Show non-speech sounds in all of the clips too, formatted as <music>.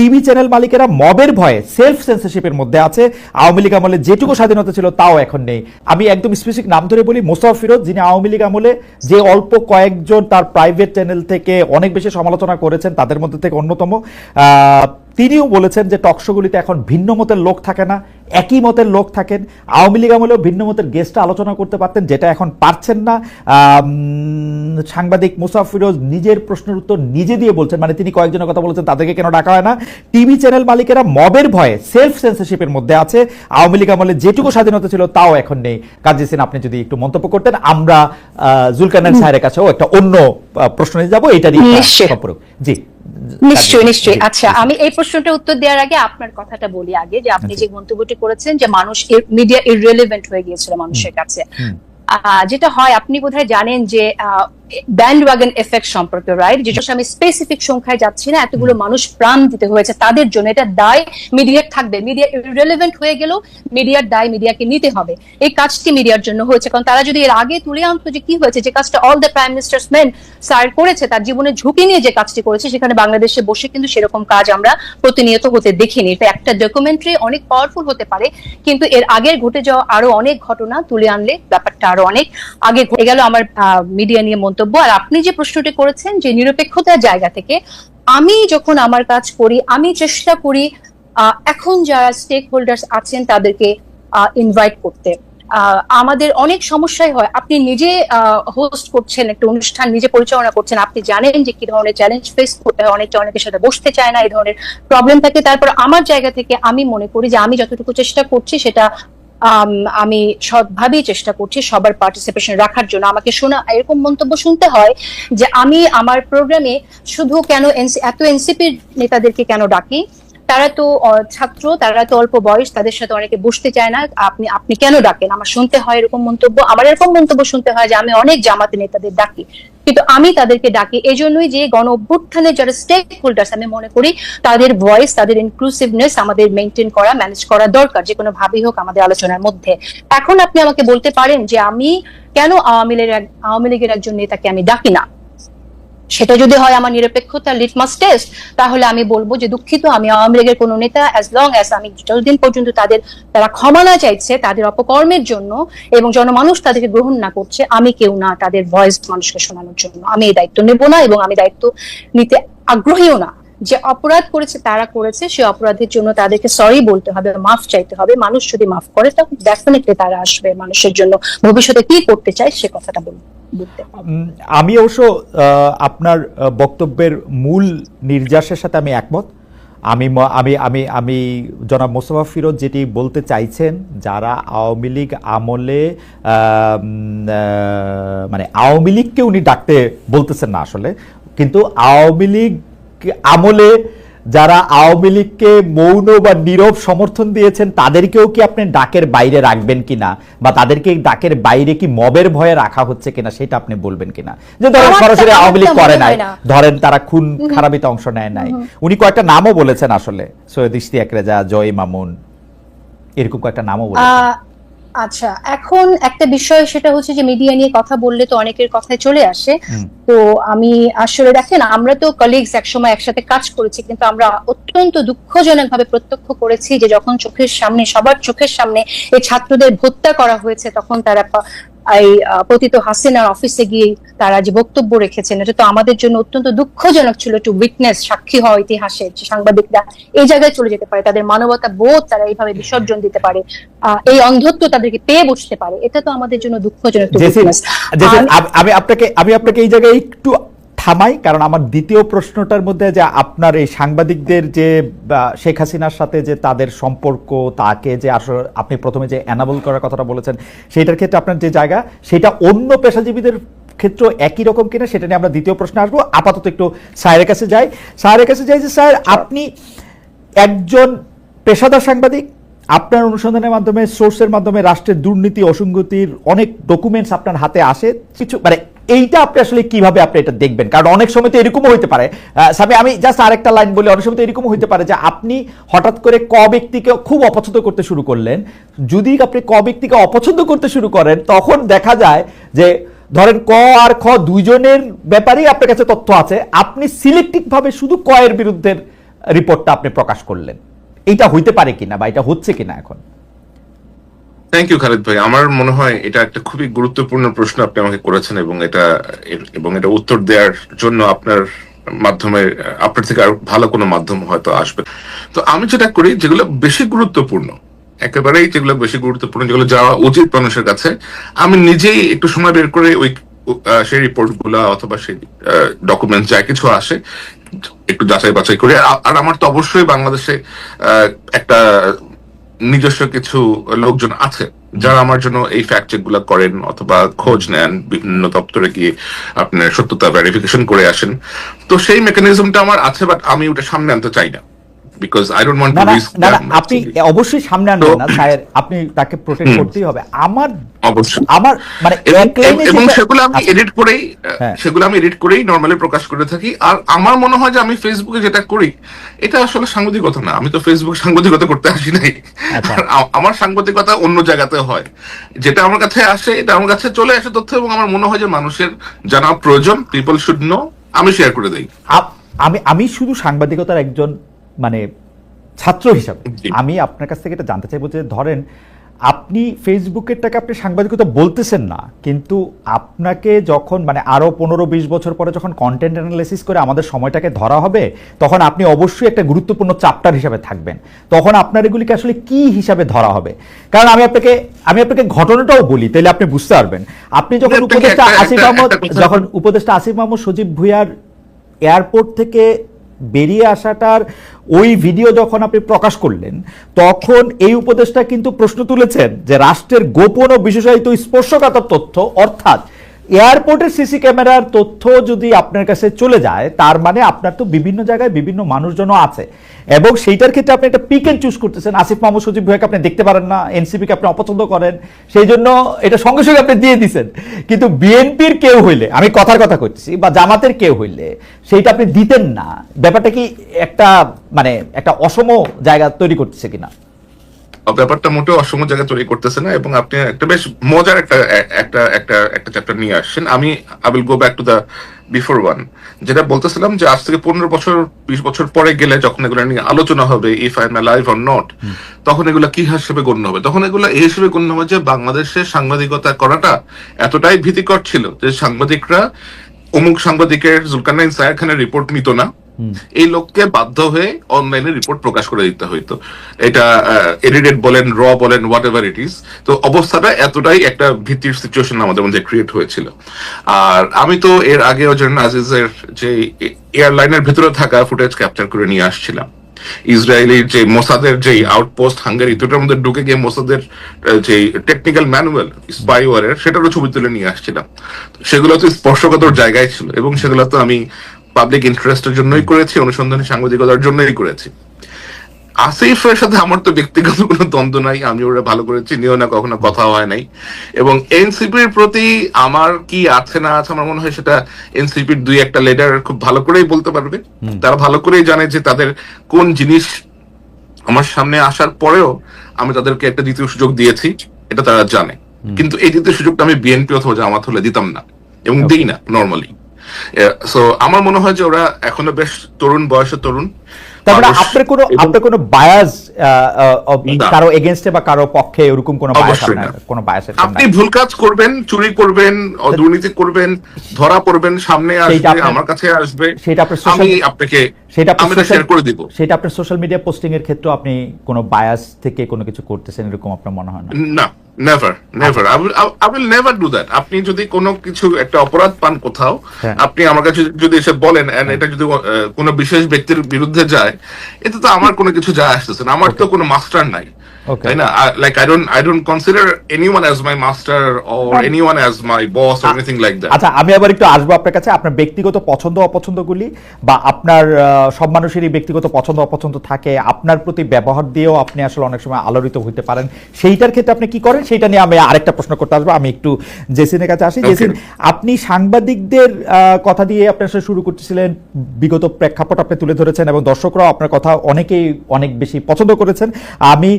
TV channel মালিকেরা মবের ভয়ে self সেন্সরশিপের মধ্যে আছে। আওয়ামী লীগ আমলে যেটুকু স্বাধীনতা ছিল, তাও এখন নেই। আমি একদম স্পেসিফিক নাম ধরে বলি মোসাফ ফিরোজ, যিনি আওয়ামী লীগ আমলে যে অল্প কয়েকজন তার প্রাইভেট চ্যানেল থেকে অনেক বেশি সমালোচনা করেছেন, তাদের মধ্যে থেকে অন্যতম। তিনিও বলেছেন যে টকশোগুলিতে এখন ভিন্ন মতের লোক থাকে না একই মতের লোক থাকেন। আওয়ামী লীগ আমলেও ভিন্ন মতের গেস্টটা আলোচনা করতে পারতেন যেটা এখন পারছেন না। সাংবাদিক মুসাফ ফিরোজ নিজের প্রশ্নের উত্তর নিজে দিয়ে বলছেন মানে তিনি কয়েকজনের কথা বলেছেন তাদেরকে কেন ডাকা হয় না। টিভি চ্যানেল মালিকেরা মবের ভয়ে সেলফ সেন্সরশিপের মধ্যে আছে। আওয়ামী লীগ আমলে যেটুকু স্বাধীনতা ছিল তাও এখন নেই। কাজী সিন আপনি যদি একটু মন্তব্য করতেন আমরা আহ, জুলকারনাইন সাহেবের কাছেও একটা অন্য প্রশ্ন নিয়ে যাব এটা নিয়ে সম্পর্ক। জি। নিশ্চয়ই নিশ্চয়ই। আচ্ছা আমি এই প্রশ্নটা উত্তর দেওয়ার আগে আপনার কথাটা বলি আগে যে আপনি যে মন্তব্যটি করেছেন যে মানুষ মিডিয়া ইররেলেভেন্ট হয়ে গিয়েছিল মানুষের কাছে। আহ, যেটা হয় আপনি বোধহয় জানেন যে ব্যান্ড ওয়াগন এফেক্ট সম্পর্কে রাইট যেটা আমি স্পেসিফিক সংখ্যায় যাচ্ছি না এতগুলো মানুষ প্রাণ দিতে হয়েছে তাদের জন্য এটা দায় মিডিয়ার থাকবে। মিডিয়া ইররেলেভেন্ট হয়ে গেলেও মিডিয়ার দায় মিডিয়াকে নিতে হবে। এই কাজটি মিডিয়ার জন্য হয়েছে। কারণ তারা যদি এর আগে তুলে আনতো যে কি হয়েছে যে কাজটা all the prime ministers men sir করেছে তার জীবনে ঝুঁকি নিয়ে যে কাজটি করেছে সেখানে বাংলাদেশে বসে কিন্তু সেরকম কাজ আমরা প্রতিনিয়ত হতে দেখিনি। এটা একটা ডকুমেন্টারি অনেক পাওয়ারফুল হতে পারে কিন্তু এর আগের ঘটে যাওয়া আরও অনেক ঘটনা তুলে আনলে ব্যাপারটা আরও অনেক আগে ঘটে গেল। আমার মিডিয়া নিয়ে মন্তব্য আর আপনি যে প্রশ্নটি করেছেন যে নিরপেক্ষতার জায়গা থেকে, আমি যখন আমার কাজ করি, আমি চেষ্টা করি এখন যারা স্টেক হোল্ডার্স আছেন তাদেরকে ইনভাইট করতে। আমাদের অনেক সমস্যাই হয়। আপনি নিজে হোস্ট করছেন একটা অনুষ্ঠান, নিজে পরিচালনা করছেন, আপনি জানেন যে কি ধরনের চ্যালেঞ্জ ফেস করতে হয় অনেক অনেকের সাথে বসতে চায় না, এই ধরনের প্রবলেম থাকে। তারপর আমার জায়গা থেকে আমি মনে করি যে আমি যতটুকু চেষ্টা করছি সেটা আম, সৎভাবেই চেষ্টা করছি সবার পার্টিসিপেশন রাখার জন্য। আমাকে শোনা এরকম মন্তব্য শুনতে হয় যে আমি আমার প্রোগ্রামে শুধু কেন এত এনসিপির নেতাদেরকে কেন ডাকি? তারা তো ছাত্র, তারা তো অল্প বয়স, তাদের সাথে অনেকে বসতে চায় না। আপনি আপনি কেন ডাকেন? আমার শুনতে হয় এরকম মন্তব্য, আমার এরকম মন্তব্য শুনতে হয় যে আমি অনেক জামাতে নেতাদের ডাকি। কিন্তু আমি তাদেরকে ডাকি এই জন্যই যে গণ অভ্যুত্থানের যারা স্টেক হোল্ডার্স আমি মনে করি তাদের ভয়েস তাদের ইনক্লুসিভনেস আমাদের মেনটেন করা ম্যানেজ করা দরকার, যে কোনো ভাবেই হোক আমাদের আলোচনার মধ্যে। এখন আপনি আমাকে বলতে পারেন যে আমি কেন আওয়ামী লীগের আওয়ামী লীগের একজন নেতাকে আমি ডাকি না? সেটা যদি হয় আমার নিরপেক্ষতা লিটমাস টেস্ট তাহলে আমি বলব যে দুঃখিত, আমি আওয়ামী লীগের কোন নেতা অ্যাজ লং অ্যাজ আমি যতদিন পর্যন্ত তাদের, তারা ক্ষমা না চাইছে তাদের অপকর্মের জন্য এবং জনমানুষ তাদেরকে গ্রহণ না করছে, আমি কেউ না তাদের ভয়েস মানুষকে শোনানোর জন্য। আমি এই দায়িত্ব নেব না এবং আমি দায়িত্ব নিতে আগ্রহীও না। যে অপরাধ করেছে তারা করেছে, সে অপরাধের জন্য তাদেরকে সরি বলতে হবে, মাফ চাইতে হবে। মানুষ যদি মাফ করে, তখন ডেফিনেটলি তারা আসবে মানুষের জন্য। ভবিষ্যতে কি করতে চায়, সে কথাটা বলব আমি অবশ্য আপনার বক্তব্যের মূল নির্যাসের সাথে আমি একমত। আমি আমি আমি আমি জনাব মোস্তফা ফিরোজ যেটি বলতে চাইছেন, যারা আওয়ামী লীগ আমলে মানে আওয়ামী লীগকে উনি ডাকতে বলতেছেন না আসলে। কিন্তু আওয়ামী লীগ আমলে যারা আওয়ামী লীগকে মৌন বা নীরব সমর্থন দিয়েছেন তাদেরকেও কি আপনি ডাকের বাইরে রাখবেন কিনা? বা তাদেরকে ডাকের বাইরে কি মবের ভয়ে রাখা হচ্ছে কিনা সেটা আপনি বলবেন কিনা? যে ধরেন সরাসরি আওয়ামী লীগ করে নাই ধরেন তারা খুন খারাপিতে অংশ নেয় নাই। উনি কয়েকটা নামও বলেছেন আসলে সৈয়দ ইশতিয়াক রেজা জয় মামুন এরকম কয়েকটা নামও বলেছেন। আচ্ছা এখন একটা বিষয় সেটা হচ্ছে যে মিডিয়া নিয়ে কথা বললে তো অনেকের কথায় চলে আসে। তো আমি আসলে দেখেন আমরা তো কলিগস একসময় একসাথে কাজ করেছি কিন্তু আমরা অত্যন্ত দুঃখজনক ভাবে প্রত্যক্ষ করেছি যে যখন চোখের সামনে সবার চোখের সামনে এই ছাত্রদের হত্যা করা হয়েছে তখন তারা এই পতিত হাসিনার অফিসে গিয়ে তারা যে বক্তব্য রেখেছেন এটা তো আমাদের জন্য অত্যন্ত দুঃখজনক ছিল টু উইটনেস সাক্ষী হওয়া ইতিহাসের যে সাংবাদিকরা এই জায়গায় চলে যেতে পারে তাদের মানবতা বোধ তারা এইভাবে বিসর্জন দিতে পারে আহ, এই অন্ধত্ব তাদেরকে পেয়ে বসতে পারে এটা তো আমাদের জন্য দুঃখজনক আমি আপনাকে আমি আপনাকে এই জায়গায় একটু থামাই? কারণ আমার দ্বিতীয় প্রশ্নটার মধ্যে যে আপনার এই সাংবাদিকদের যে শেখ হাসিনার সাথে যে তাদের সম্পর্ক, তাকে যে আসলে আপনি প্রথমে যে অ্যানাবল করার কথাটা বলেছেন সেইটার ক্ষেত্রে আপনার যে জায়গা, সেটা অন্য পেশাজীবীদের ক্ষেত্রে একই রকম কিনা, সেটা নিয়ে আমরা দ্বিতীয় প্রশ্নে আসব। আপাতত একটু স্যারের কাছে যাই। স্যারের কাছে যাই যে, স্যার, আপনি একজন পেশাদার সাংবাদিক, আপনার অনুসন্ধানের মাধ্যমে, সোর্সের মাধ্যমে, রাষ্ট্রের দুর্নীতি, অসঙ্গতির অনেক ডকুমেন্টস আপনার হাতে আসে, কিছু মানে এইটা আপনি আসলে কীভাবে আপনি এটা দেখবেন? কারণ অনেক সময় তো এরকমও হইতে পারে। সামি আমি জাস্ট আরেকটা লাইন বলি, অনেক সময় তো এরকমও হইতে পারে যে আপনি হঠাৎ করে ক ব্যক্তিকে খুব অপছন্দ করতে শুরু করলেন। যদি আপনি ক ব্যক্তিকে অপছন্দ করতে শুরু করেন, তখন দেখা যায় যে ধরেন ক আর খ দুইজনের ব্যাপারেই আপনার কাছে তথ্য আছে। আপনি সিলেক্টিভ ভাবে শুধু ক এর বিরুদ্ধে রিপোর্টটা আপনি প্রকাশ করলেন। এইটা হইতে পারে কিনা বা এটা হচ্ছে কিনা এখন? থ্যাংক ইউ খালিদ ভাই। আমার মনে হয় এটা একটা খুবই গুরুত্বপূর্ণ প্রশ্ন আপনি আমাকে করেছেন এবং এটা এবং এটা উত্তর দেওয়ার জন্য আপনার মাধ্যমে, আপনার থেকে আর ভালো কোনো মাধ্যম হয়তো আসবে। তো আমি যেটা করি, যেগুলো বেশি গুরুত্বপূর্ণ, একেবারেই যেগুলো বেশি গুরুত্বপূর্ণ, যেগুলো যাওয়া উচিত মানুষের কাছে, আমি নিজেই একটু সময় বের করে ওই সেই রিপোর্টগুলা অথবা সেই ডকুমেন্ট যা কিছু আসে, একটু যাচাই বাছাই করি। আর- আমার তো অবশ্যই বাংলাদেশে একটা নিজস্ব কিছু লোকজন আছে যারা আমার জন্য এই ফ্যাক্ট চেকগুলা করেন অথবা খোঁজ নেন, বিভিন্ন দপ্তরে গিয়ে আপনার সত্যতা ভেরিফিকেশন করে আসেন। তো সেই মেকানিজমটা আমার আছে বাট আমি ওটা সামনে আনতে চাই না। না আপনি অবশ্যই সামনে আনবেন না স্যার আপনি তাকে প্রোটেক্ট করতেই হবে। আমার অবশ্যই। আমার মানে এবং সেগুলো আমি আচ্ছা, এডিট করেই হ্যাঁ। সেগুলো আমি এডিট করেই নর্মালি প্রকাশ করে থাকি। আর আমার মনে হয় যে আমি ফেসবুকে যেটা করি এটা আসলে সাংবাদিকতা না। আমি তো ফেসবুক সাংবাদিকতা করতে আসি নাই। আচ্ছা। আমার সাংবাদিকতা অন্য জায়গাতে হয়। যেটা আমার কাছে আসে এটা আমার কাছে চলে আসে তথ্য এবং আমার মনে হয় যে মানুষের জানা প্রয়োজন পিপল শুড নো আমি শেয়ার করে দেই। আমি আমি শুধু সাংবাদিকতার একজন মানে ছাত্র হিসাবে। আমি আপনার কাছ থেকে এটা জানতে চাইব যে ধরেন আপনি ফেসবুকের ফেসবুকেরটাকে আপনি সাংবাদিকতা বলতেছেন না কিন্তু আপনাকে যখন মানে আরও পনেরো বিশ বছর পরে যখন কন্টেন্ট অ্যানালাইসিস করে আমাদের সময়টাকে ধরা হবে তখন আপনি অবশ্যই একটা গুরুত্বপূর্ণ চাপ্টার হিসাবে থাকবেন। তখন আপনার এগুলিকে আসলে কি হিসাবে ধরা হবে? কারণ আমি আপনাকে আমি আপনাকে ঘটনাটাও বলি তাহলে আপনি বুঝতে পারবেন। আপনি যখন উপদেষ্টা আসিফ আহমদ যখন উপদেষ্টা আসিফ মাহমুদ সজীব ভুইয়ার এয়ারপোর্ট থেকে বেরিয়ে আসাটার ওই ভিডিও যখন আপনি প্রকাশ করলেন, তখন এই উপদেশটা কিন্তু প্রশ্ন তুলেছেন যে রাষ্ট্রের গোপন ও বিশেষায়িত স্পর্শকাতর তথ্য, অর্থাৎ এয়ারপোর্টের সিসি ক্যামেরার তথ্য যদি আপনার কাছে চলে যায়, তার মানে আপনার তো বিভিন্ন জায়গায় বিভিন্ন মানুষজনও আছে। এবং সেইটার ক্ষেত্রে আপনি একটা পিক এন্ড চুজ করতেছেন। আসিফ মাহমুদ সজীব ভাইকে আপনি দেখতে পারেন না, এনসিপিকে আপনি অপছন্দ করেন, সেই জন্য এটা সঙ্গে সঙ্গে আপনি দিয়ে দিছেন। কিন্তু বিএনপির কেউ হইলে, আমি কথার কথা করতেছি বা জামাতের কেউ হইলে, সেইটা আপনি দিতেন না। ব্যাপারটা কি একটা মানে একটা অসম জায়গা তৈরি করতেছে কিনা? ব্যাপারটা মোটেও অসম জায়গা তৈরি করতেছে না এবং আপনি একটা বেশ মজার একটা একটা একটা একটা চ্যাপ্টার নিয়ে আসছেন। আমি I will go back to the before one যেটা বলতেছিলাম যে আজ থেকে পনেরো বছর বিশ বছর পরে গেলে যখন এগুলো নিয়ে আলোচনা হবে if I am live or not তখন এগুলো কি হিসেবে গণ্য হবে? তখন এগুলো এই হিসেবে গণ্য হবে যে বাংলাদেশের সাংবাদিকতা করাটা এতটাই ভীতিকর ছিল যে সাংবাদিকরা অমুক সাংবাদিকের জুলকানাইন সায়ার খানের রিপোর্ট নিত না। এই লোককে বাধ্য হয়ে অনলাইনে রিপোর্ট প্রকাশ করে দিতে হইতো। এটা এডিটেড বলেন র বলেন হোয়াট এভার ইট ইজ তো অবস্থাটা এতটাই একটা ভীতির সিচুয়েশন আমাদের মধ্যে ক্রিয়েট হয়েছিল। আর আমি তো এর আগে ওজন আজিজের যে এয়ারলাইনের ভেতরে থাকা ফুটেজ ক্যাপচার করে নিয়ে আসছিলাম। ইসরায়েলির যে মোসাদের যে আউটপোস্ট হাঙ্গারি দুটোর মধ্যে ঢুকে গিয়ে মোসাদের যে টেকনিক্যাল ম্যানুয়াল স্পাইওয়ারের সেটারও ছবি তুলে নিয়ে আসছিলাম। সেগুলো তো স্পর্শকাতর জায়গায় ছিল এবং সেগুলো তো আমি পাবলিক ইন্টারেস্টের জন্যই করেছি অনুসন্ধানী সাংবাদিকতার জন্যই করেছি। আসিফের সাথে আমার তো ব্যক্তিগত কোনো দ্বন্দ্ব নাই আমি ওরা ভালো করে চিনিও না কখনো কথা হয় নাই। এবং এনসিপির প্রতি আমার কি আছে না আছে আমার মনে হয় সেটা এনসিপির দুই একটা লিডার খুব ভালো করেই বলতে পারবে। তারা ভালো করেই জানে যে তাদের কোন জিনিস আমার সামনে আসার পরেও আমি তাদেরকে একটা দ্বিতীয় সুযোগ দিয়েছি এটা তারা জানে। কিন্তু এই দ্বিতীয় সুযোগটা আমি বিএনপি অথবা জামাত হলে দিতাম না এবং দিই না নর্মালি সো আমার মনে হয় যে ওরা এখনও বেশ তরুণ বয়সে তরুণ। তারপরে আপনার কোনো আপনার কোনো বায়াস। কারও এগেনস্টে বা কারও পক্ষে এরকম কোনো বায়াস কোনো বায়াস আপনি ভুল কাজ করবেন চুরি করবেন দুর্নীতি করবেন ধরা পড়বেন সামনে আসবে আমার কাছে আসবে। সেইটা আপনার আমি আপনাকে সেটা আমি শেয়ার করে দিব। সেটা আপনার সোশ্যাল মিডিয়া পোস্টিং এর ক্ষেত্রে আপনি কোনো বায়াস থেকে কোনো কিছু করতেছেন এরকম আপনার মনে হয় না? না। Never never I will never do that আপনি যদি কোনো কিছু একটা অপরাধ পান কোথাও হ্যাঁ। আপনি আমার কাছে যদি এসে বলেন এন্ড এটা যদি কোনো বিশেষ ব্যক্তির বিরুদ্ধে যায় এতে তো আমার কোনো কিছু যায় আসতেছে না। আমার তো কোনো মাস্টার নাই. তাই না? Like I don't I don't consider anyone as my master or anyone as my boss or anything like that আচ্ছা আমি আবার একটু আসব আপনার কাছে। আপনার ব্যক্তিগত পছন্দ অপছন্দগুলি বা আপনার সব মানুষেরই ব্যক্তিগত পছন্দ অপছন্দ থাকে আপনার প্রতি ব্যবহার দিয়েও আপনি আসলে অনেক সময় আলোড়িত হইতে পারেন। সেইটার ক্ষেত্রে আপনি কি করেন? সেইটা নিয়ে আমি আরেকটা প্রশ্ন করতে আসব। আমি একটু জেসিনের কাছে আসি। Okay. জেসিন আপনি সাংবাদিকদের আহ, কথা দিয়ে আপনার সাথে শুরু করতেছিলেন। বিগত প্রেক্ষাপট আপনি তুলে ধরেছেন এবং দর্শকরাও আপনার কথা অনেকেই অনেক বেশি পছন্দ করেছেন। আমি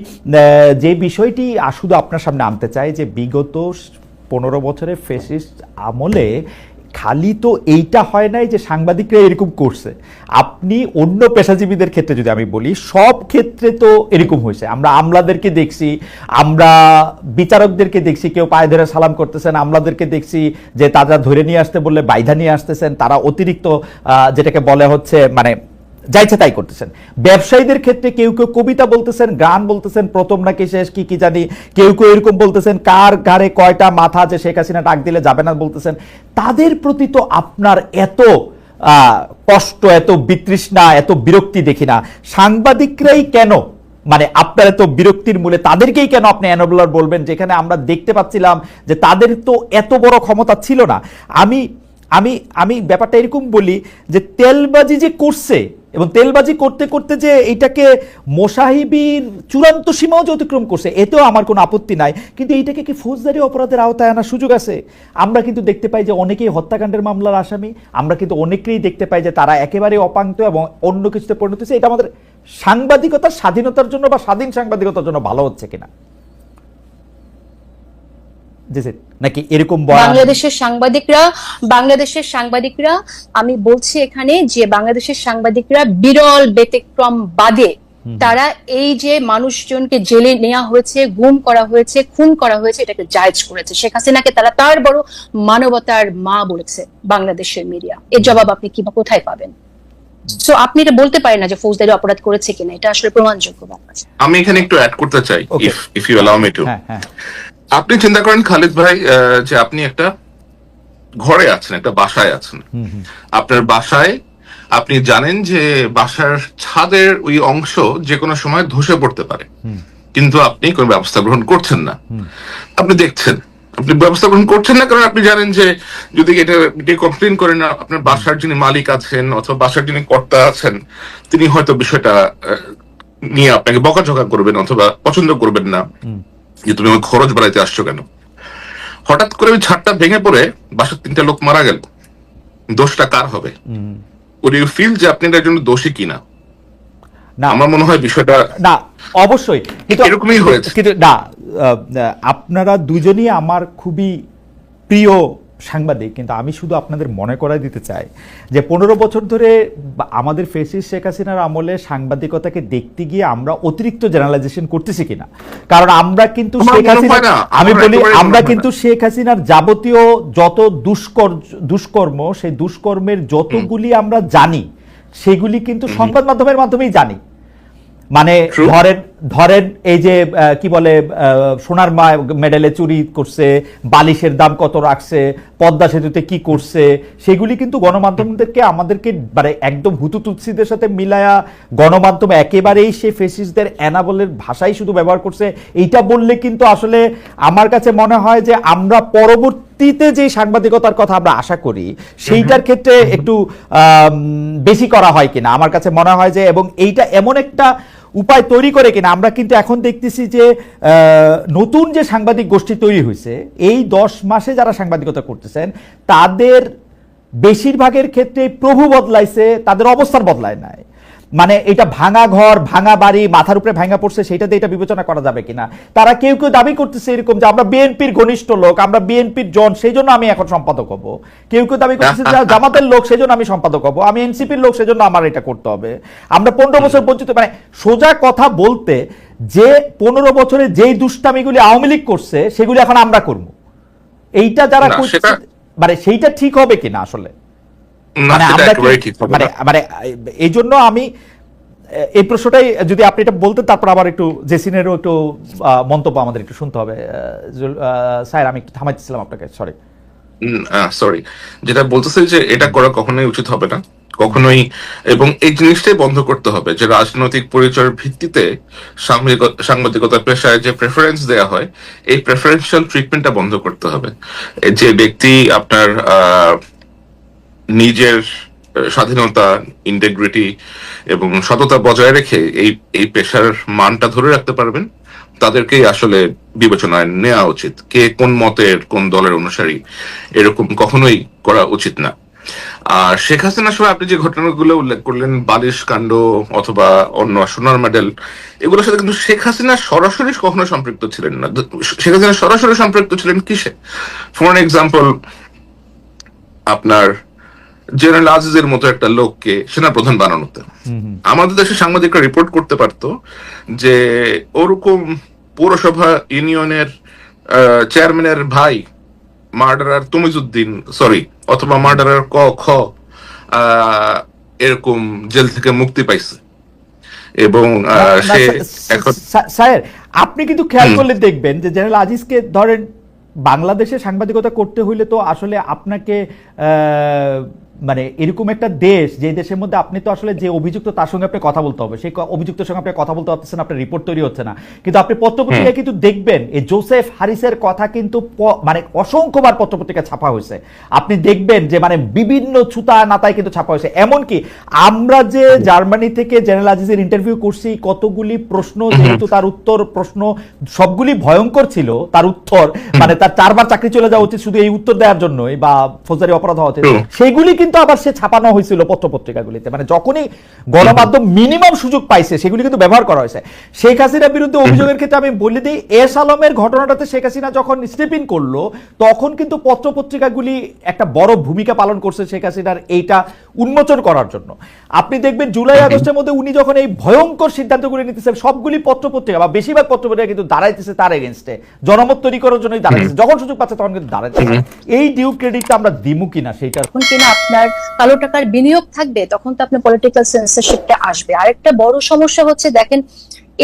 যে বিষয়টি শুধু আপনার সামনে আনতে চাই যে বিগত পনেরো বছরের ফেসিস্ট আমলে খালি তো এইটা হয় নাই যে সাংবাদিকরা এরকম করছে। আপনি অন্য পেশাজীবীদের ক্ষেত্রে যদি আমি বলি, সব ক্ষেত্রে তো এরকম হয়েছে। আমরা আমলাদেরকে দেখছি, আমরা বিচারকদেরকে দেখছি, কেউ পায়ে ধরে সালাম করতেছেন, আমলাদেরকে দেখছি যে তারা ধরে নিয়ে আসতে বললে বাইধা নিয়ে আসতেছেন, তারা অতিরিক্ত যেটাকে বলে হচ্ছে মানে যাইছে তাই করতেছেন। ব্যবসায়ীদের ক্ষেত্রে কেউ কেউ কবিতা বলতেছেন, গান বলতেছেন, প্রথম নাকি শেষ, কি কি জানি, কেউ কেউ এরকম বলতেছেন, কার ঘাড়ে কয়টা মাথা আছে শেখ হাসিনা ডাক দিলে যাবে না বলতেছেন। তাদের প্রতি তো আপনার এত কষ্ট, এত বিতৃষ্ণা, এত বিরক্তি দেখি না। সাংবাদিকরাই কেন মানে আপনার এত বিরক্তির মূলে তাদেরকেই কেন আপনি অ্যানোবলার বলবেন, যেখানে আমরা দেখতে পাচ্ছিলাম যে তাদের তো এত বড় ক্ষমতা ছিল না। আমি আমি আমি ব্যাপারটা এরকম বলি যে তেলবাজি যে করছে এবং তেলবাজি করতে করতে যে এটাকে মোসাহিবির চূড়ান্ত সীমাও যে অতিক্রম করছে, এতেও আমার কোনো আপত্তি নাই। কিন্তু এইটাকে কি ফৌজদারি অপরাধের আওতায় আনার সুযোগ আছে? আমরা কিন্তু দেখতে পাই যে অনেকেই হত্যাকাণ্ডের মামলার আসামি, আমরা কিন্তু অনেকেই দেখতে পাই যে তারা একেবারে অপাঙ্ক্ত এবং অন্য কিছুতে পরিণত হচ্ছে এটা আমাদের সাংবাদিকতার স্বাধীনতার জন্য বা স্বাধীন সাংবাদিকতার জন্য ভালো হচ্ছে কিনা। নাকি এরকম বাংলাদেশের সাংবাদিকরা বাংলাদেশের সাংবাদিকরা আমি বলছি এখানে যে বাংলাদেশের সাংবাদিকরা বিরল ব্যতিক্রম বাদে তারা এই যে মানুষজনকে জেলে নেওয়া হয়েছে গুম করা হয়েছে খুন করা হয়েছে এটাকে জায়েজ করেছে। শেখ হাসিনাকে তারা তার বড় মানবতার মা বলেছে বাংলাদেশের মিডিয়া। এর জবাব আপনি কি বা কোথায় পাবেন? সো আপনি এটা বলতে পারেন না যে ফৌজদারি অপরাধ করেছে কিনা এটা আসলে প্রমাণযোগ্য ব্যাপার। আমি এখানে একটু অ্যাড করতে চাই. If if you allow me to হ্যাঁ হ্যাঁ। আপনি চিন্তা করেন খালিদ ভাই যে আপনি একটা ঘরে আছেন একটা বাসায় আছেন। আপনার বাসায় আপনি জানেন যে বাসার ছাদের ওই অংশ যে কোনো সময় ধসে পড়তে পারে। কিন্তু আপনি কোনো ব্যবস্থা গ্রহণ করছেন না। আপনি দেখছেন। আপনি ব্যবস্থা গ্রহণ করছেন না কারণ আপনি জানেন যে যদি এটা কমপ্লেন করেন না আপনার বাসার যিনি মালিক আছেন অথবা বাসার যিনি কর্তা আছেন তিনি হয়তো বিষয়টা নিয়ে আপনাকে বকাঝকা করবেন অথবা পছন্দ করবেন না। যে তুমি আমার খরচ বাড়াইতে আসছো কেন? হঠাৎ করে ওই ছাদটা ভেঙে পড়ে বাসার তিনটা লোক মারা গেল। দোষটা কার হবে? উড ইউ ফিল যে আপনি এটার জন্য দোষী কিনা? না। আমার মনে হয় বিষয়টা না অবশ্যই। কিন্তু এরকমই হয়েছে। কিন্তু না আপনারা দুজনই আমার খুবই প্রিয় সাংবাদিক কিন্তু আমি শুধু আপনাদের মনে করাই দিতে চাই যে পনেরো বছর ধরে আমাদের ফেসিস শেখ হাসিনার আমলে সাংবাদিকতাকে দেখতে গিয়ে আমরা অতিরিক্ত জেনারেলাইজেশন করতেছি কিনা? কারণ আমরা কিন্তু শেখ হাসিনা আমি বলি আমরা কিন্তু শেখ হাসিনার যাবতীয় যত দুষ্কর দুষ্কর্ম সেই দুষ্কর্মের যতগুলি আমরা জানি সেগুলি কিন্তু সংবাদ মাধ্যমের মাধ্যমেই জানি। মানে. ধরেন ধরেন এই যে কি বলে সোনার মা- মেডেলে চুরি করছে বালিশের দাম কত রাখছে পদ্মা সেতুতে কি করছে সেগুলি কিন্তু গণমাধ্যমদেরকে আমাদেরকে মানে একদম হুতু তুৎসিদের সাথে মিলায়া গণমাধ্যম একেবারেই সে ফেসিসদের অ্যানাবলের ভাষাই শুধু ব্যবহার করছে। এইটা বললে কিন্তু আসলে আমার কাছে মনে হয় যে আমরা পরবর্তীতে যে সাংবাদিকতার কথা আমরা আশা করি সেইটার ক্ষেত্রে একটু বেশি করা হয় কিনা। আমার কাছে মনে হয় যে এবং এইটা এমন একটা উপায় তৈরি করে কিনা, আমরা কিন্তু এখন দেখতেছি যে নতুন যে সাংবাদিক গোষ্ঠী তৈরি হয়েছে, এই দশ মাসে যারা সাংবাদিকতা করতেছেন, তাদের বেশিরভাগের ক্ষেত্রে প্রভু বদলাইছে, তাদের অবস্থান বদলায় নাই। মানে এটা ভাঙা ঘর ভাঙা বাড়ি মাথার উপরে ভাঙা পড়ছে সেটাতে এটা বিবেচনা করা যাবে কিনা? তারা কেউ কেউ দাবি করতেছে এরকম যে আমরা বিএনপির ঘনিষ্ঠ লোক আমরা বিএনপির জন সেই জন্য আমি এখন সম্পাদক হব। কেউ কেউ দাবি করতেছে যে <laughs> জামাতের লোক সেই জন্য আমি সম্পাদক হব। আমি এনসিপির লোক সেই জন্য আমার এটা করতে হবে। আমরা পনেরো বছর বঞ্চিত মানে সোজা কথা বলতে যে পনেরো বছরে যেই দুষ্টামিগুলি আওয়ামী লীগ করছে সেগুলি এখন আমরা করব। এইটা যারা সেটা- মানে সেইটা ঠিক হবে কিনা আসলে? মানে মানে মানে এই জন্য আমি এই প্রশ্নটাই যদি আপনি এটা বলতেন তারপর আবার একটু জেসিনেরও একটু মন্তব্য আমাদের একটু শুনতে হবে। স্যার আমি একটু থামাইতেছিলাম আপনাকে সরি সরি যেটা বলতেছে যে এটা করা কখনোই উচিত হবে না। কখনোই এবং এই জিনিসটাই বন্ধ করতে হবে যে রাজনৈতিক পরিচয়ের ভিত্তিতে সাংবাদিক- সাংবাদিকতা পেশায় যে প্রেফারেন্স দেয়া হয় এই প্রেফারেন্সিয়াল ট্রিটমেন্টটা বন্ধ করতে হবে। যে ব্যক্তি আপনার আহ, নিজের স্বাধীনতা ইন্টেগ্রিটি এবং সততা বজায় রেখে এই এই পেশার মানটা ধরে রাখতে পারবেন, তাদেরকেই আসলে বিবেচনায় নেওয়া উচিত। কে কোন মতের, কোন দলের অনুসারী, এরকম কখনোই করা উচিত না। আর শেখ হাসিনার সময় আপনি যে ঘটনাগুলো উল্লেখ করলেন, বালিশ কাণ্ড অথবা অন্য সোনার মেডেল, এগুলোর সাথে কিন্তু শেখ হাসিনা সরাসরি কখনো সম্পৃক্ত ছিলেন না। শেখ হাসিনা সরাসরি সম্পৃক্ত ছিলেন কিসে? ফর এক্সাম্পল আপনার জেনারেল আজিজের মতো একটা লোককে সেনাপ্রধান বানানোতে। আমাদের দেশে সাংবাদিকরা রিপোর্ট করতে পারতো যে ওরকম পৌরসভা ইউনিয়নের চেয়ারম্যানের ভাই মার্ডারার তমিজুদ্দিন সরি অথবা মার্ডারার ক খ এরকম জেল থেকে মুক্তি পাইছে। এবং সে এখন স্যার, আপনি কিন্তু খেয়াল করলে দেখবেন যে জেনারেল আজিজকে ধরেন বাংলাদেশে সাংবাদিকতা করতে হইলে তো আসলে আপনাকে আহ, মানে এরকম একটা দেশ যে দেশের মধ্যে আপনি তো আসলে যে অভিযুক্ত তার সঙ্গে আপনি কথা বলতে হবে। সেই অভিযুক্তের সঙ্গে আপনি কথা বলতে পারতেছেন আপনার রিপোর্ট তৈরি হচ্ছে না। কিন্তু আপনি পত্রপত্রিকায় কিন্তু দেখবেন এই জোসেফ হারিসের কথা কিন্তু মানে অসংখ্যবার পত্রপত্রিকা ছাপা হয়েছে। আপনি দেখবেন যে মানে বিভিন্ন ছুতা নাতায় কিন্তু ছাপা হয়েছে। এমনকি আমরা যে জার্মানি থেকে জেনারেল আজিজের ইন্টারভিউ করছি কতগুলি প্রশ্ন যেহেতু তার উত্তর প্রশ্ন সবগুলি ভয়ঙ্কর ছিল তার উত্তর মানে তার চারবার চাকরি চলে যাওয়া উচিত শুধু এই উত্তর দেওয়ার জন্যই বা ফৌজদারি অপরাধ হওয়া উচিত। সেগুলি কিন্তু আবার সে ছাপানো হয়েছিল পত্রপত্রিকাগুলিতে। মানে যখনই গণমাধ্যম মিনিমাম সুযোগ পাইছে সেগুলি কিন্তু ব্যবহার করা হয়েছে। শেখ হাসিনার বিরুদ্ধে অভিযোগের ক্ষেত্রে আমি বলে দিই এস আলমের ঘটনাটাতে শেখ হাসিনা যখন স্টেপ ইন করল তখন কিন্তু পত্রপত্রিকাগুলি একটা বড় ভূমিকা পালন করছে শেখ হাসিনার এইটা উন্মোচন করার জন্য। আপনি দেখবেন জুলাই আগস্টের মধ্যে উনি যখন এই ভয়ঙ্কর সিদ্ধান্তগুলি নিতেছে সবগুলি পত্রপত্রিকা বা বেশিরভাগ পত্রপত্রিকা কিন্তু দাঁড়াইতেছে তার এগেনস্টে জনমত তৈরি করার জন্যই দাঁড়াইতেছে। যখন সুযোগ পাচ্ছে তখন কিন্তু দাঁড়াইতেছে। এই ডিউ ক্রেডিটটা আমরা দিমু কিনা সেইটা যখন কিনা আপনার কালো টাকার বিনিয়োগ থাকবে তখন তো আপনার পলিটিক্যাল সেন্সারশিপটা আসবে। আরেকটা বড় সমস্যা হচ্ছে দেখেন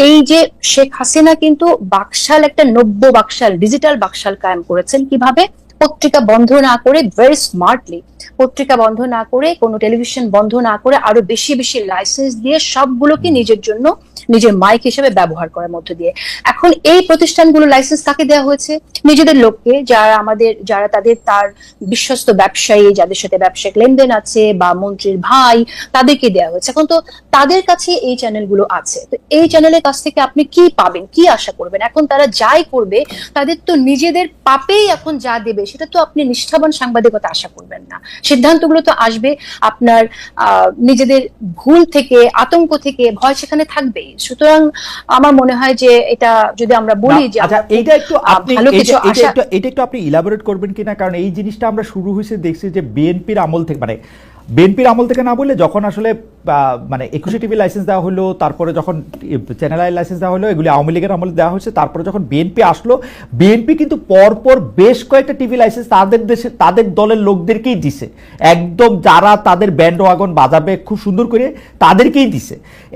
এই যে শেখ হাসিনা কিন্তু বাকশাল একটা নব্য বাকশাল ডিজিটাল বাকশাল কায়েম করেছেন। কীভাবে? পত্রিকা বন্ধ না করে ভেরি স্মার্টলি পত্রিকা বন্ধ না করে, কোনো টেলিভিশন বন্ধ না করে আরও বেশি বেশি লাইসেন্স দিয়ে সবগুলোকে নিজের জন্য নিজের মাইক হিসেবে ব্যবহার করার মধ্য দিয়ে। এখন এই প্রতিষ্ঠানগুলো লাইসেন্স কাকে দেওয়া হয়েছে? নিজেদের লোককে, যারা আমাদের, যারা তাদের, তার বিশ্বস্ত ব্যবসায়ী, যাদের সাথে ব্যবসায়িক লেনদেন আছে বা মন্ত্রীর ভাই, তাদেরকে দেওয়া হয়েছে। এখন তো তাদের কাছে এই চ্যানেলগুলো আছে। তো এই চ্যানেলের কাছ থেকে আপনি কি পাবেন? কি আশা করবেন? এখন তারা যাই করবে, তাদের তো নিজেদের পাপেই এখন যা দেবে, সেটা তো আপনি নিষ্ঠাবান সাংবাদিকতা আশা করবেন না। সিদ্ধান্তগুলো তো আসবে আপনার নিজেদের ভুল থেকে আতঙ্ক থেকে ভয় সেখানে থাকবে সুতরাং আমার মনে হয় যে এটা যদি আমরা বলি যে আচ্ছা আমরা একটু আপনি এটা একটু আপনি ইলাবোরেট করবেন কিনা? কারণ এই জিনিসটা আমরা শুরু হয়েছে দেখছি যে বিএনপির আমল থেকে মানে বিএনপির আমল থেকে না বললে যখন আসলে মানে একুশে টিভি লাইসেন্স দেওয়া হলো, তারপরে যখন চ্যানেল আই লাইসেন্স দেওয়া হলো, এগুলি আওয়ামী লীগের আমলে দেওয়া হয়েছে, তারপরে যখন বিএনপি আসলো বিএনপি কিন্তু পরপর বেশ কয়েকটা টিভি লাইসেন্স তাদের দেশে, তাদের দলের লোকদেরকেই দিছে। একদম যারা তাদের ব্যান্ড ওয়াগন বাজাবে খুব সুন্দর করে তাদেরকেই দিছে।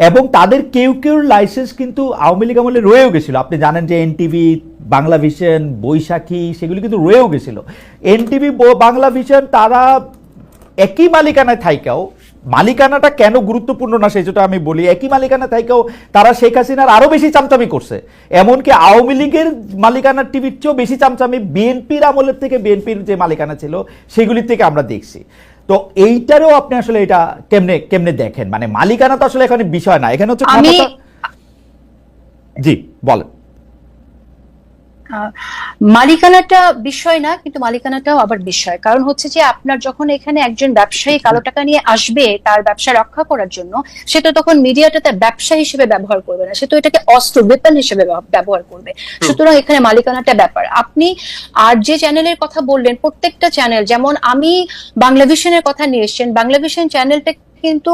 এবং তাদের কেউ কেউ লাইসেন্স কিন্তু আওয়ামী লীগ আমলে রয়েও গেছিল। আপনি জানেন যে এনটিভি বাংলা ভিশন বৈশাখী, সেগুলি কিন্তু রয়েও গেছিল। এনটিভি বাংলা ভিশন তারা একই মালিকানায় থাইকাও মালিকানাটা কেন গুরুত্বপূর্ণ না সেটা আমি বলি একই মালিকানা থাইকাও তারা শেখ হাসিনার আরও বেশি চামচামি করছে। এমনকি আওয়ামী লীগের মালিকানার টিভির চেয়েও বেশি চামচামি বিএনপির আমলের থেকে বিএনপির যে মালিকানা ছিল সেগুলির থেকে আমরা দেখছি। তো এইটারও আপনি আসলে এটা কেমনে কেমনে দেখেন? মানে মালিকানা তো আসলে এখানে বিষয় না এখানে হচ্ছে জি বলেন। মালিকানাটা বিষয় না কিন্তু মালিকানাটাও আবার বিষয়। কারণ হচ্ছে যে আপনার যখন এখানে একজন ব্যবসায়ী কালো টাকা নিয়ে আসবে তার ব্যবসা রক্ষা করার জন্য সে তো তখন মিডিয়াটা তার ব্যবসা হিসেবে ব্যবহার করবে না সে তো এটাকে অস্ত্র বেতন হিসেবে ব্যবহার করবে। সুতরাং এখানে মালিকানাটা ব্যাপার। আপনি আর যে চ্যানেলের কথা বললেন প্রত্যেকটা চ্যানেল যেমন আমি বাংলাভিশনের কথা নিয়ে এসছেন বাংলাভিশন চ্যানেলটা কিন্তু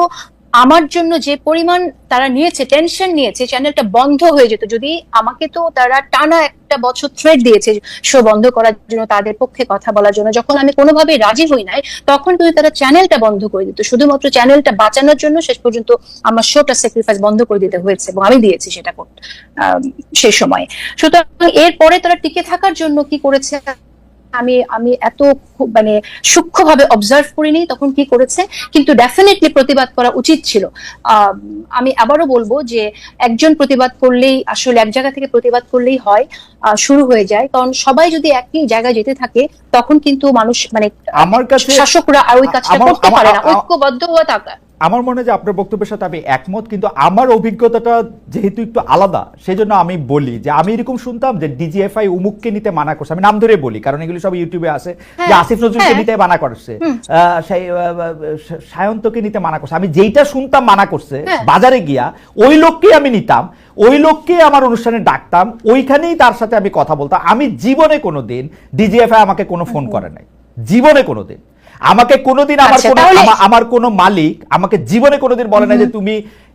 আমার জন্য যে পরিমাণ তারা নিয়েছে টেনশন নিয়েছে চ্যানেলটা বন্ধ হয়ে যেত, যদি আমাকে তো তারা টানা একটা বছর থ্রেড দিয়েছে শো বন্ধ করার জন্য, তাদের পক্ষে কথা বলার জন্য, যখন আমি কোনোভাবে রাজি হই নাই, তখন কিন্তু তারা চ্যানেলটা বন্ধ করে দিত। শুধুমাত্র চ্যানেলটা বাঁচানোর জন্য শেষ পর্যন্ত আমার শোটা স্যাক্রিফাইস বন্ধ করে দিতে হয়েছে এবং আমি দিয়েছি সেটা সেই সময়। সুতরাং এরপরে তারা টিকে থাকার জন্য কি করেছে আমি আমি এত খুব মানে সূক্ষ্মভাবে অবজার্ভ করিনি তখন কি করেছে কিন্তু ডেফিনেটলি প্রতিবাদ করা উচিত ছিল। আমি আবারও বলব যে একজন প্রতিবাদ করলেই আসলে এক জায়গা থেকে প্রতিবাদ করলেই হয় আহ, শুরু হয়ে যায়। কারণ সবাই যদি একই জায়গায় যেতে থাকে তখন কিন্তু মানুষ মানে আমার কাছে শাসকরা আর ওই কাজটা করতে পারে না। ঐক্যবদ্ধ হওয়া থাকা আমার মনে হয় যে আপনার বক্তব্যের সাথে আমি একমত কিন্তু আমার অভিজ্ঞতাটা যেহেতু একটু আলাদা সেজন্য আমি বলি যে আমি এরকম শুনতাম যে ডিজিএফআই উমুককে নিতে মানা করছে। আমি নাম ধরে বলি কারণ এগুলো সব ইউটিউবে আছে। যে হ্যাঁ, আসিফ নজরুলকে হ্যাঁ। নিতে মানা করছে। সায়ন্তকে নিতে মানা করছে। আমি যেইটা শুনতাম মানা করছে হ্যাঁ। বাজারে গিয়া ওই লোককেই আমি নিতাম ওই লোককে আমার অনুষ্ঠানে ডাকতাম ওইখানেই তার সাথে আমি কথা বলতাম। আমি জীবনে কোনো দিন ডিজিএফআই আমাকে কোনো ফোন করে নাই। জীবনে কোনো দিন আমাকে কোনোদিন আমার আচ্ছা, কোনো আমার কোনো মালিক আমাকে জীবনে কোনোদিন বলে না যে তুমি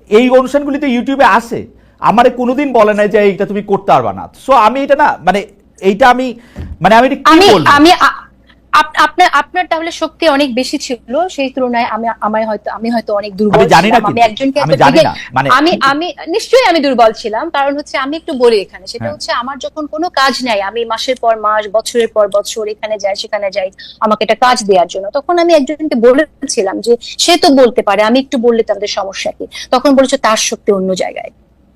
এই অনুষ্ঠানগুলি তো ইউটিউবে আসে আমারে কোনোদিন বলে না যে এইটা তুমি করতে পারবা না। সো আমি এটা না মানে এইটা আমি মানে আমি কি আমি বলব? আমি আপনার আপনার তাহলে শক্তি অনেক বেশি ছিল সেই তুলনায় আমি আমায় হয়তো আমি হয়তো অনেক দুর্বল আমি জানি না আমি একজনকে আমি জানি না, মানে- আমি আমি নিশ্চয়ই আমি দুর্বল ছিলাম কারণ হচ্ছে আমি একটু বলি এখানে সেটা হ্যাঁ। হচ্ছে আমার যখন কোনো কাজ নাই আমি মাসের পর মাস বছরের পর বছর এখানে যাই সেখানে যাই আমাকে একটা কাজ দেওয়ার জন্য তখন আমি একজনকে বলেছিলাম যে সে তো বলতে পারে আমি একটু বললে তাদের সমস্যা কি? তখন বলেছে তার শক্তি অন্য জায়গায়।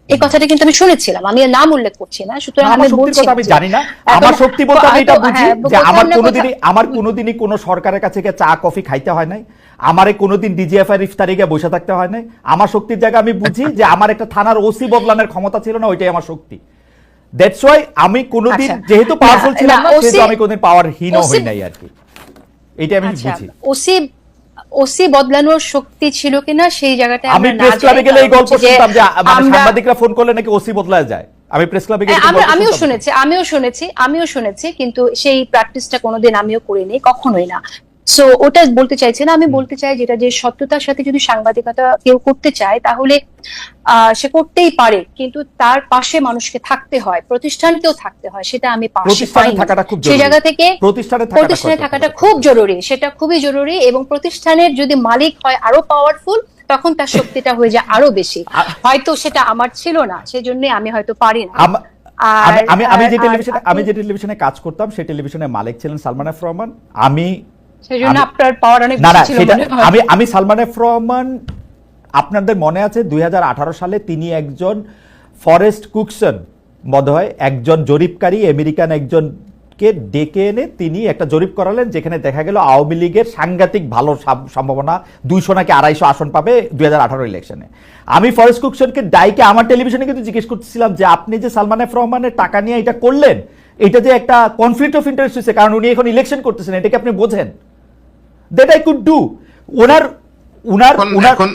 এই কথাটা কিন্তু আমি শুনেছিলাম আমি নাম উল্লেখ করছি না সুতরাং আমি বলছি আমি জানি না আমার শক্তি বলতে আমি এটা বুঝি হ্যাঁ, যে আমার কোনোদিনই আমার কোনোদিনই কোনো সরকারের কাছে গিয়ে চা কফি খাইতে হয় নাই আমারে কোনোদিন ডিজিএফআই ইফতারে গিয়ে বসে থাকতে হয় নাই। আমার শক্তির জায়গা আমি বুঝি যে আমার একটা থানার ওসি বদলানোর ক্ষমতা ছিল না ওইটাই আমার শক্তি। দ্যাটস ওয়াই আমি কোনোদিন আচ্ছা। যেহেতু পাওয়ারফুল ছিলাম না, সেহেতু আমি কোনোদিন পাওয়ারহীন OC হই নাই আর কি। এটা আমি আচ্ছা। বুঝি। ওসি ওসি বদলানোর শক্তি ছিল কিনা সেই জায়গাটা আমি প্রেস ক্লাবে গেলে এই গল্প শুনতাম যে সাংবাদিকরা ফোন করলে নাকি ওসি বদলায় যায়। আমি প্রেস ক্লাবে আমিও শুনেছি আমিও শুনেছি আমিও শুনেছি কিন্তু সেই প্র্যাকটিসটা কোনোদিন আমিও করিনি কখনোই না। সো ওটা বলতে চাইছি না। আমি বলতে চাই যেটা যে সত্যতার সাথে যদি সাংবাদিকতা কেউ করতে চায় তাহলে সে করতেই পারে। কিন্তু তার পাশে মানুষকে থাকতে হয় প্রতিষ্ঠানকেও থাকতে হয় সেটা আমি পাশে সেই। জায়গা থেকে প্রতিষ্ঠানে থাকাটা। খুব জরুরি। সেটা খুবই জরুরি এবং প্রতিষ্ঠানের যদি মালিক হয় আরও পাওয়ারফুল তখন তার শক্তিটা হয়ে যায় আরও বেশি। হয়তো সেটা আমার ছিল না সেজন্য আমি হয়তো পারি না। আমি আমি আমি যে টেলিভিশনে আমি যে টেলিভিশনে কাজ করতাম সেই টেলিভিশনের মালিক ছিলেন সালমান রহমান। আমি আমি- আপনার পাওয়ার অনেক না না বেশি ছিল সেটা। আমি আমি সালমান এফ রহমান আপনাদের মনে আছে দুই হাজার আঠারো সালে তিনি একজন ফরেস্ট কুকসন বোধ হয় একজন জরিপকারী আমেরিকান একজনকে ডেকে এনে তিনি একটা জরিপ করালেন যেখানে দেখা গেল আওয়ামী লীগের সাংঘাতিক ভালো সম্ভাবনা দুইশো নাকি আড়াইশো আসন পাবে দুই হাজার আঠারো ইলেকশনে আমি ফরেস্ট কুকসনকে ডাইকে আমার টেলিভিশনে কিন্তু জিজ্ঞেস করতেছিলাম যে আপনি যে সালমান এফ রহমানের টাকা নিয়ে এটা করলেন এটা যে একটা কনফ্লিক্ট অফ ইন্টারেস্ট হয়েছে কারণ উনি এখন ইলেকশন করতেছেন এটাকে আপনি বোঝেন দ্যাট আই কুড ডু ওনার উনার এখন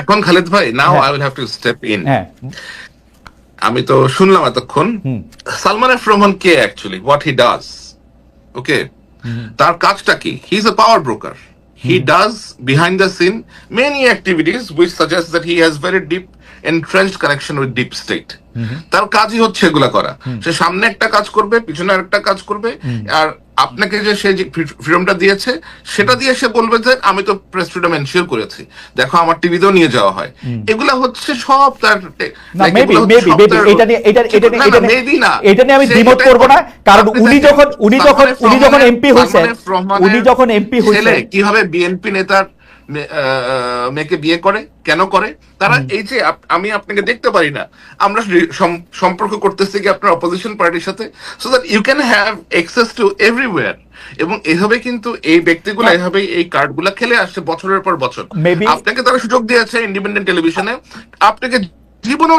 এখন খালেদ ভাই now. I will have to step in আমি তো শুনলাম এতক্ষণ। Salman F Rahman K actually what he does okay তার কাজটা কি? He is a power broker he does behind the scene many activities which suggest that he has very deep entrenched connection with deep state তার কাজই হচ্ছে এগুলা করা। সে সামনে একটা কাজ করবে পিছনে আরেকটা কাজ করবে আর আপনাকে যে সে যে ফ্রিডমটা দিয়েছে সেটা দিয়ে সে বলবে যে আমি তো প্রেস ফ্রিডম এনশিওর করেছি। দেখো আমার টিভিতেও নিয়ে যাওয়া হয়। এগুলা হচ্ছে সব তার এটা নিয়ে এটা এটা এটা এটা নিয়ে আমি দ্বিমত করব না কারণ উনি যখন উনি যখন উনি যখন এমপি রহমানের উনি যখন এমপি ছেলে হয়েছেন কীভাবে বিএনপি নেতার মেয়েকে বিয়ে করে? কেন করে? তারা এই যে আমি আপনাকে দেখতে পারি না আমরা সম্পর্ক করতেছি কি আপনার অপোজিশন পার্টির সাথে? So that you can have access to everywhere এবং এভাবে কিন্তু এই ব্যক্তিগুলো এভাবে এই কার্ডগুলো খেলে আসছে বছরের পর বছর। আপনাকে তারা সুযোগ দিয়েছে ইন্ডিপেন্ডেন্ট টেলিভিশনে আপনাকে জীবনেও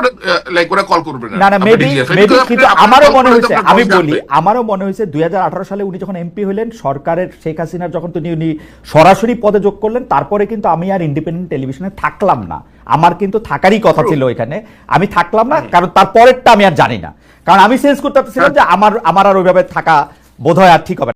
লাইক ওরা কল করবে না। না না মেবি মেবি কিন্তু আমারও মনে call করলে তো হয়েছে আমি বলি আমারও মনে হয়েছে দুই সালে উনি যখন এমপি হলেন সরকারের শেখ হাসিনার যখন তিনি উনি সরাসরি পদে যোগ করলেন তারপরে কিন্তু আমি আর ইন্ডিপেন্ডেন্ট টেলিভিশনে থাকলাম না। আমার কিন্তু থাকারই কথা ছিল এখানে আমি থাকলাম না কারণ তারপরেরটা আমি আর জানি না। কারণ আমি সেন্স করতে পারছিলাম যে আমার আমার আর ওইভাবে থাকা বোধহয় আর ঠিক হবে না।